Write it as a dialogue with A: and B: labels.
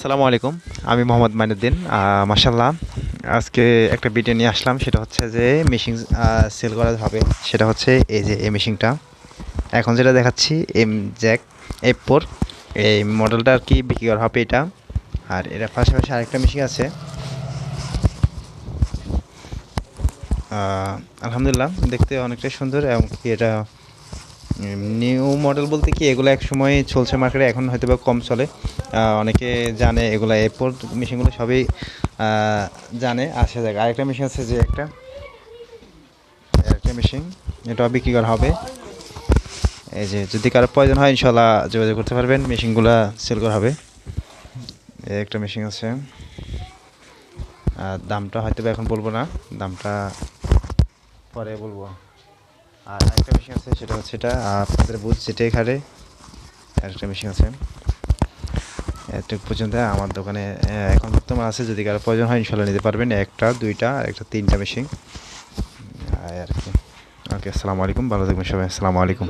A: আসসালামু আলাইকুম। আমি মোহাম্মদ মাইনুদ্দিন। মাসাল্লাহ আজকে একটা ভিডিও নিয়ে আসলাম। সেটা হচ্ছে যে মেশিন সেল করা হবে। সেটা হচ্ছে এই যে এই মেশিনটা। এখন যেটা দেখাচ্ছি এম জ্যাক এফ ফোর এই মডেলটা আর কি বিক্রি করা হবে এটা। আর এর পাশাপাশি আরেকটা মেশিন আছে। আলহামদুলিল্লাহ, দেখতে অনেকটাই সুন্দর এবং এটা নিউ মডেল বলতে কি, এগুলো এক সময় চলছে মার্কেটে এখন হয়তো বা কম চলে। অনেকে জানে এগুলো এরপর মেশিনগুলো সবই জানে। আসা যাক আরেকটা মেশিন আছে যে একটা। একটা মেশিন এটাও বিক্রি করা হবে। এই যে, যদি কারও প্রয়োজন হয় ইনশাল্লাহ যোগাযোগ করতে পারবেন। মেশিনগুলো সেল করা হবে। একটা মেশিন আছে। আর দামটা হয়তো এখন বলব না। দামটা পরে বলব। আর আরেকটা মেশিন আছে, সেটা হচ্ছে এটা আপনাদের বুথ যেটা এখানে। আরেকটা মেশিন আছে। এতটুকু পর্যন্ত আমার দোকানে এখন বর্তমান আছে, যদি কারও প্রয়োজন হয়, ইনশাল্লাহ নিতে পারবেন। একটা, দুইটা, আর একটা তিনটা মেশিন আর কি। ওকে, আসসালামু আলাইকুম। ভালো থাকবেন সবাই। আসসালামু আলাইকুম।